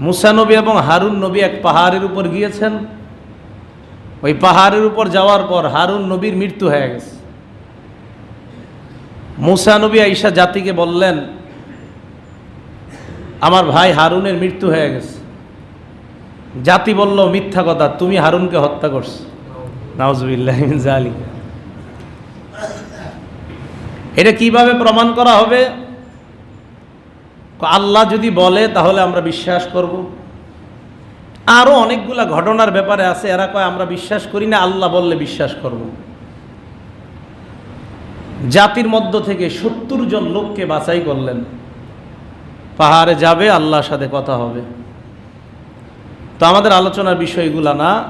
মুসা নবী এবং হারুন নবী এক পাহাড়ের উপর গিয়েছেন। ওই পাহাড়ের উপর যাওয়ার পর হারুন নবীর মৃত্যু হয়ে গেছে। মুসানবী আইসা জাতিকে বললেন, আমার ভাই হারুনের মৃত্যু হয়ে গেছে। জাতি বলল, মিথ্যা কথা, তুমি হারুনকে হত্যা করছ। নাউজুবিল্লাহ জালি এটা কীভাবে প্রমাণ করা হবে? আল্লাহ যদি বলে, তাহলে আমরা বিশ্বাস করব। আরও অনেকগুলা ঘটনার ব্যাপারে আছে, এরা কয়, আমরা বিশ্বাস করি না, আল্লাহ বললে বিশ্বাস করব। জাতির মধ্য থেকে সত্তর জন লোককে বাছাই করলেন। পাহাড়ে যাবে, আল্লাহর সাথে কথা হবে। তো আমাদের আলোচনার বিষয়গুলা না,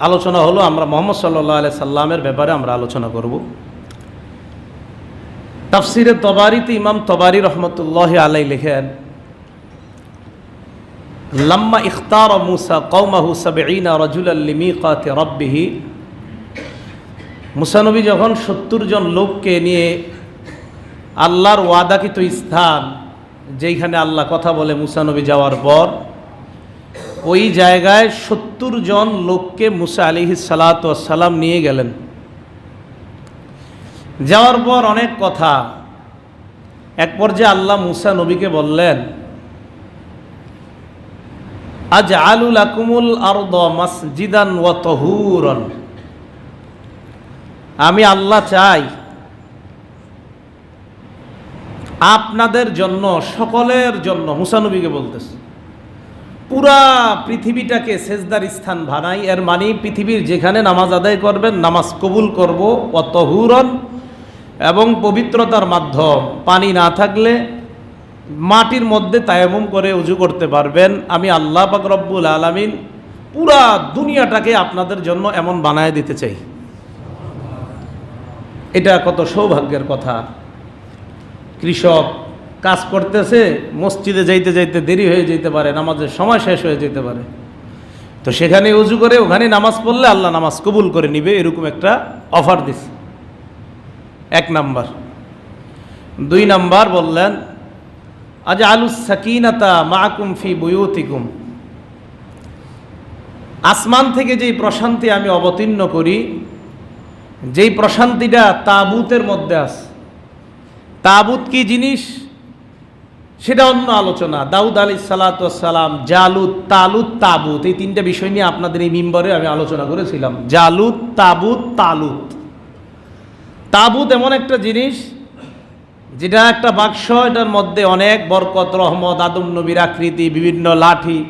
আলোচনা হলো আমরা মোহাম্মদ সাল্লাহ আলাই সাল্লামের ব্যাপারে আমরা আলোচনা করব। তাফসিরে তবারিতে ইমাম তবারি রহমতুল্লাহ আলাই লিখেন, লাম্মা ইখতার মুসা কৌমাহু সাবেইনা রজুল্লিমি কাতে রব্বিহি। মুসানবী যখন সত্তর জন লোককে নিয়ে আল্লাহর ওয়াদাকিত স্থান, যেইখানে আল্লাহ কথা বলে মুসানবী যাওয়ার পর, ওই জায়গায় সত্তর জন লোককে মুসা আলিহি সালাম নিয়ে গেলেন। যাওয়ার পর অনেক কথা। এক পর্যায়ে আল্লাহ মুসা নবীকে বললেন আজ আলুল আকুমুল আরদ মসজিদান ও তহুরন। আমি আল্লাহ চাই আপনাদের জন্য, সকলের জন্য মুসানবীকে বলতেছে, পুরা পৃথিবীটাকে সেজদার স্থান বানাই। এর মানে পৃথিবীর যেখানে নামাজ আদায় করবেন, নামাজ কবুল করব অতহুরন এবং পবিত্রতার মাধ্যম, পানি না থাকলে মাটির মধ্যে তায়ামুম করে উজু করতে পারবেন। আমি আল্লাহ পাক রব্বুল আলমিন পুরা দুনিয়াটাকে আপনাদের জন্য এমন বানায় দিতে চাই। এটা কত সৌভাগ্যের কথা। কৃষক কাজ করতেছে, মসজিদে যাইতে যাইতে দেরি হয়ে যেতে পারে, নামাজের সময় শেষ হয়ে যেতে পারে। তো সেখানে উজু করে ওখানে নামাজ পড়লে আল্লাহ নামাজ কবুল করে নিবে, এরকম একটা অফার দিছে। এক নাম্বার। দুই নাম্বার বললেন আজ আলু সাকিনাতা মাকুম ফি বুয়ুতিকুম। আসমান থেকে যেই প্রশান্তি আমি অবতীর্ণ করি, যেই প্রশান্তিটা তাবুতের মধ্যে আছে। তাবুত কি জিনিস? সেটা অন্য আলোচনা। দাউদ আলী সালাতাম জালুত, তালুত, তাবুত, এই তিনটা বিষয় নিয়ে আপনাদের এই মিম্বরে আমি আলোচনা করেছিলাম। জালুত, তাবুত, তালুত। তাবুত এমন একটা জিনিস, যেটা একটা বাক্স, এটার মধ্যে অনেক বরকত, রহমত, আদম নবীর আকৃতি, বিভিন্ন লাঠি।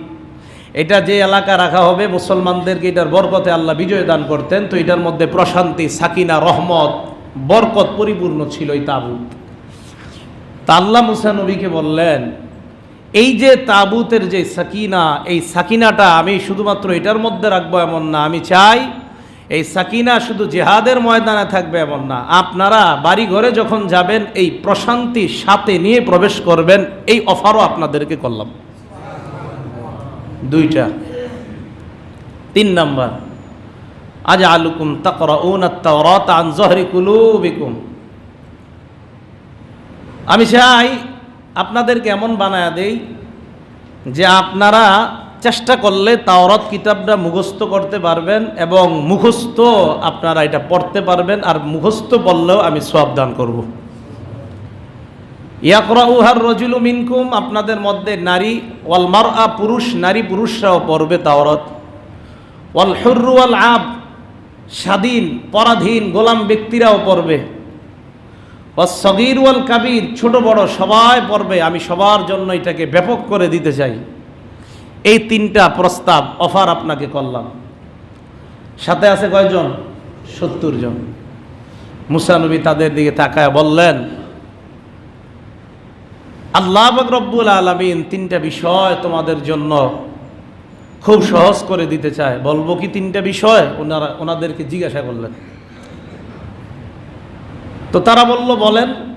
এটা যে এলাকা রাখা হবে, মুসলমানদেরকে এটার বরকতে আল্লাহ বিজয় দান করতেন, তো এটার মধ্যে প্রশান্তি, সাকিনা, রহমত, বরকত পরিপূর্ণ ছিল এই তাবুত। তা আল্লাহ মুসা নবীকে বললেন, এই যে তাবুতের যে সাকিনা, এই সাকিনাটা আমি শুধুমাত্র এটার মধ্যে রাখব এমন না, আমি চাই এই সাকিনা শুধু জেহাদের ময়দানে থাকবে এমন না, আপনারা বাড়ি ঘরে যখন যাবেন, এই প্রশান্তি সাথে নিয়ে প্রবেশ করবেন, এই অফারও আপনাদেরকে করলাম। দুইটা। তিন নাম্বার। আজ আলুকুম কুলুবিকুম। আমি চাই আপনাদেরকে এমন বানায় দেই যে আপনারা চেষ্টা করলে তাওরত কিতাবটা মুখস্থ করতে পারবেন এবং মুখস্থ আপনারা এটা পড়তে পারবেন আর মুখস্থ বললেও আমি সব দান করব। ইয়াকরা উহার রজুলু মিনকুম, আপনাদের মধ্যে নারী, ওয়াল মার আ পুরুষ, নারী পুরুষরাও পড়বে তাওরত। ওয়াল হুর্রু ওয়াল আব, স্বাধীন, পরাধীন, গোলাম ব্যক্তিরাও পড়বে। সগির ওয়াল কাবির, ছোট বড় সবাই পড়বে, আমি সবার জন্য এটাকে ব্যাপক করে দিতে চাই। এই তিনটা প্রস্তাব, অফার আপনাকে করলাম। সাথে আছে কয়জন? সত্তর জন। মুসানবী তাদের দিকে তাকায় বললেন, আল্লাহ রব্বুল আলমিন তিনটা বিষয় তোমাদের জন্য খুব সহজ করে দিতে চায়। বলব কি তিনটা বিষয়? ওনারা, ওনাদেরকে জিজ্ঞাসা করলেন। তো তারা বলল, বলেন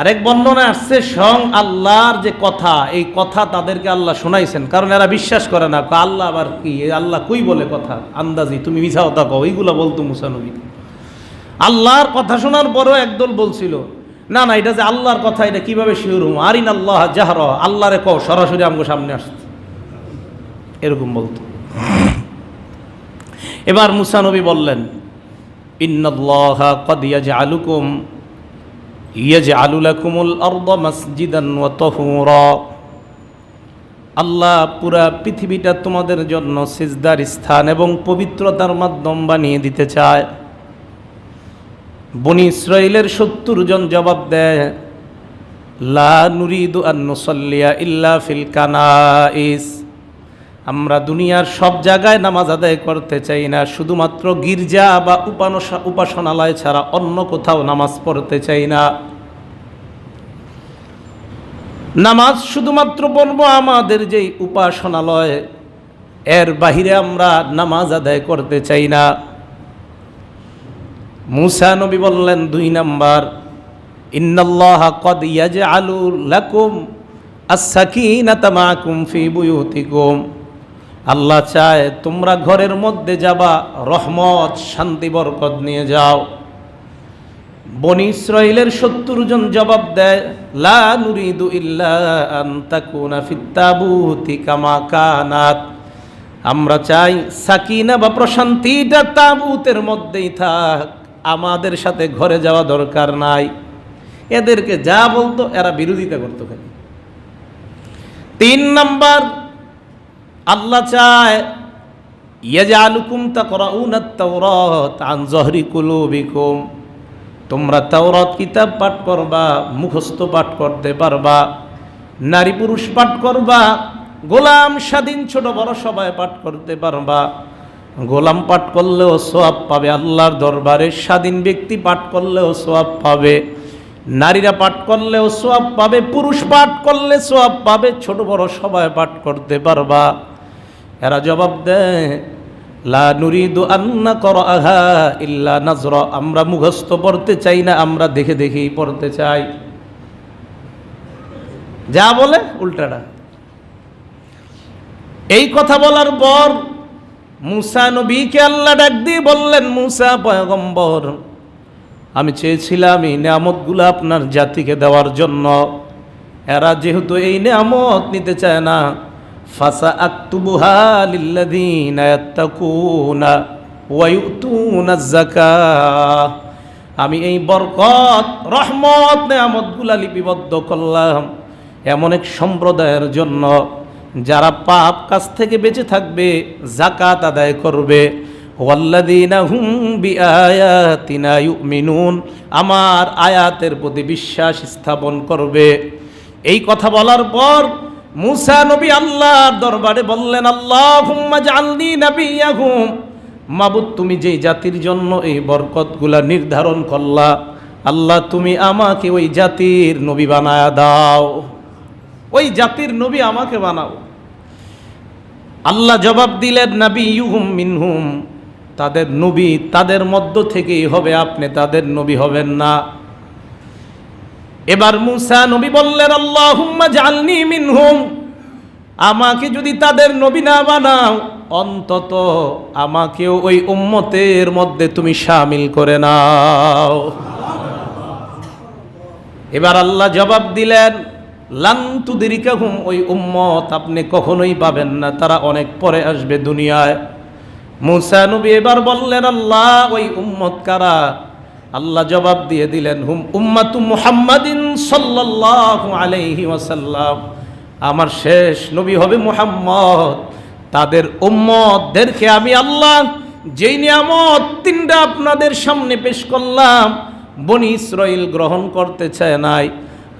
আরেক বর্ণনা আসছে, স্বয়ং আল্লাহর যে কথা, এই কথা তাদেরকে আল্লাহ শোনাইছেন। কারণ এরা বিশ্বাস করে না আল্লাহ আবার কি? আল্লাহ কই বলে কথা? আন্দাজি, তুমি মিছা কথা কও, এইগুলো বলতো মুসানবী আল্লাহর কথা শোনার পরেও একদল বলছিল, না না, এটা যে আল্লাহর কথা, এটা কীভাবে শিউরুম আরিন আল্লাহ জাহর। আল্লাহরে কও, সরাসরি আমগো সামনে আসত এরকম বলতো। এবার মুসা নবী বললেন, ইন্নাল্লাহ কদ ইয়াজআলুকুম ইয়াজআলু আল্লাহ পুরা পৃথিবীটা তোমাদের জন্য সিজদার স্থান এবং পবিত্রতার মাধ্যম বানিয়ে দিতে চায়। বনি ইসরায়েলের সত্তর জন জবাব দেয়, লা নুরিদু আন নুসাল্লিয়া ইল্লা ফিল কানাইস। আমরা দুনিয়ার সব জায়গায় নামাজ আদায় করতে চাই না, শুধুমাত্র গির্জা বা উপানসা, উপাসনালয় ছাড়া অন্য কোথাও নামাজ পড়তে চাই না। নামাজ শুধুমাত্র পড়ব আমাদের যেই উপাসনালয়, এর বাহিরে আমরা নামাজ আদায় করতে চাই না। মুসা নবী বললেন দুই নাম্বার, ইন্নাল্লাহ কদ ইয়াজআলু লাকুম আস-সাকিনাতা মাআকুম ফি বুয়ুতিকুম। আল্লাহ চায় তোমরা ঘরের মধ্যে যাবা, রহমত, শান্তি, বরকত নিয়ে যাও। বনি ইসরাইলের সত্তর জন জবাব দেয়, লা নুরিদু ইল্লা আন তাকুনা ফিত তাবুতি কামা কানাত। আমরা চাই সাকিনা বা প্রশান্তিটা তাবুতের মধ্যেই থাক, আমাদের সাথে ঘরে যাওয়া দরকার নাই। এদেরকে যা বলতো এরা বিরোধিতা করতো খালি। তিন নাম্বার আল্লাহ চায়, ইয়াজআলুকুম তাকরাউনা আত-তাওরাত আন কুলুবিকুম। তোমরা তাওরাত কিতাব পাঠ করবা, মুখস্থ পাঠ করতে পারবা, নারী পুরুষ পাঠ করবা, গোলাম স্বাধীন ছোট বড় সবাই পাঠ করতে পারবা। গোলাম পাঠ করলেও সোয়াব পাবে আল্লাহর দরবারে, স্বাধীন ব্যক্তি পাঠ করলেও সোয়াব পাবে। নারীরা পাঠ করলেও সোয়াব পাবে, পুরুষ পাঠ করলে সোয়াব পাবে, ছোট বড় সবাই পাঠ করতে পারবা। এরা জবাব দেয়, লা আন্না করআহা ইল্লা নাজর, আমরা মুখস্থ পড়তে চাই না, আমরা দেখে দেখেই পড়তে চাই। যা বলে উল্টাটা। এই কথা বলার পর মুসা নবীকে আল্লাহ ডাক দিয়ে বললেন, মুসা পয়গম্বর, আমি চেয়েছিলাম এই নিয়ামতগুলো আপনার জাতিকে দেওয়ার জন্য। এরা যেহেতু এই নিয়ামত নিতে চায় না আমি এই বরকত, রহমত, নেয়ামতগুলা লিপিবদ্ধ করলাম এমন এক সম্প্রদায়ের জন্য যারা পাপ কাজ থেকে বেঁচে থাকবে জাকাত আদায় করবে। ইউমিনুন, আমার আয়াতের প্রতি বিশ্বাস স্থাপন করবে। এই কথা বলার পর মুসা নবী আল্লাহর দরবারে বললেন, আল্লাহুম্মা জাআলনি নাবিয়াহুম। মাবুদ, তুমি যেই জাতির জন্য এই বরকতগুলা নির্ধারণ করলা, আল্লাহ তুমি আমাকে ওই জাতির নবী বানায়া দাও। ওই জাতির নবী আমাকে বানাও। আল্লাহ জবাব দিলেন নবী ইউহুম মিনহুম। তাদের নবী তাদের মধ্য থেকেই হবে, আপনি তাদের নবী হবেন না। এবার মুসা নবী বললেন, আল্লাহুম্মা জালনি মিনহুম। আমাকে যদি তাদের নবী না বানাও, অন্তত আমাকেও ওই উম্মতের মধ্যে তুমি সামিল করে নাও। এবার আল্লাহ জবাব দিলেন লান্তু দিরিকাহুম ওই উম্মত আপনি কখনোই পাবেন না, তারা অনেক পরে আসবে দুনিয়ায়। মুসা নবী এবার বললেন, আল্লাহ, ওই উম্মত কারা? আল্লাহ জবাব দিয়ে দিলেন, হুম, উম্মাতু মুহাম্মাদিন সাল্লাল্লাহু আলাইহি ওয়াসাল্লাম। আমার শেষ নবী হবে মুহাম্মদ। তাদের উম্মতদেরকে আমি আল্লাহ যেই নিয়ামত তিনটা আপনাদের সামনে পেশ করলাম, বনি ইসরাইল গ্রহণ করতে চায় নাই।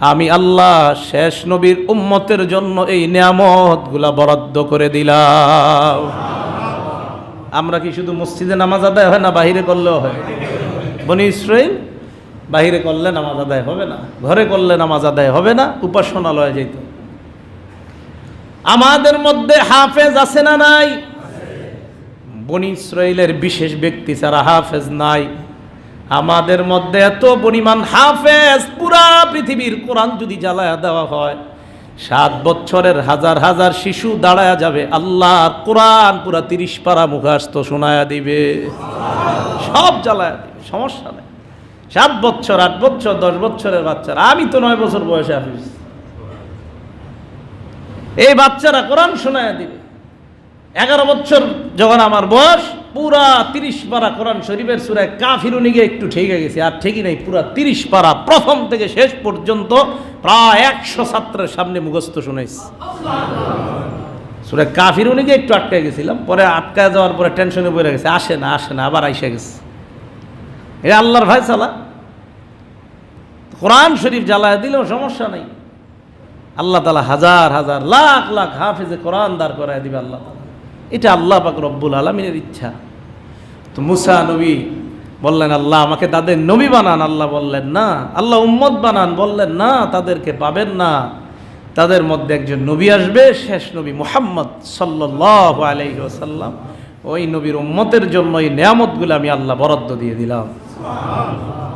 আমি আল্লাহ শেষ নবীর উম্মতের জন্য এই নিয়ামতগুলা বরাদ্দ করে দিলাম। আমরা কি শুধু মসজিদে নামাজ আদায় হয় না, বাহিরে করলেও হয়? বনি ইসরাইল, বাহিরে করলে নামাজ আদায় হবে না, ঘরে করলে নামাজ আদায় হবে না, উপাসনালয়ে যেত আমাদের মধ্যে হাফেজ আছে না নাই? বনি ইসরাইলের বিশেষ ব্যক্তি ছাড়া হাফেজ নাই। আমাদের মধ্যে এত পরিমাণ হাফেজ, পুরা পৃথিবীর কোরআন যদি জ্বালায়া দেওয়া হয়, সাত বছরের হাজার হাজার শিশু দাঁড়ায়া যাবে আল্লাহ কোরআন পুরা তিরিশ পারা মুখাস্ত শোনায়া দিবে। সব জ্বালায়া সমস্যা নেই। সাত বছর, আট বছর, দশ বছরের বাচ্চারা। আমি তো নয় বছর বয়সে হাফিজ। এই বাচ্চারা কোরআন শোনায় দিবে। এগারো বছর যখন আমার বয়স, পুরা তিরিশ পারা কোরআন শরীফের সুরায় কাফিরুনি গিয়ে একটু ঠেকে গেছে। আর ঠিকই নেই, পুরা তিরিশ পারা প্রথম থেকে শেষ পর্যন্ত প্রায় একশো ছাত্রের সামনে মুখস্থ শুনেছি সুরায় কাফিরুনি গিয়ে একটু আটকে গেছিলাম। পরে আটকায় যাওয়ার পরে টেনশনে পড়ে গেছে। আসে না আসে না, আবার আইসে গেছে। এ আল্লাহর ভাই চালা কোরআন শরীফ জ্বালায় দিলেও সমস্যা নেই। আল্লাহ তালা হাজার হাজার, লাখ লাখ হাফিজে কোরআন দাঁড় করায় দিবে আল্লাহ এটা আল্লাহ পাক রব্বুল আলমিনের ইচ্ছা। তো মুসা নবী বললেন, আল্লাহ, আমাকে তাদের নবী বানান। আল্লাহ বললেন, না। আল্লাহ উম্মত বানান। বললেন, না, তাদেরকে পাবেন না। তাদের মধ্যে একজন নবী আসবে, শেষ নবী মুহাম্মদ সাল্লাহ ওসাল্লাম ওই নবীর উম্মতের জন্য এই নিয়ামতগুলো আমি আল্লাহ বরাদ্দ দিয়ে দিলাম। 아. 아.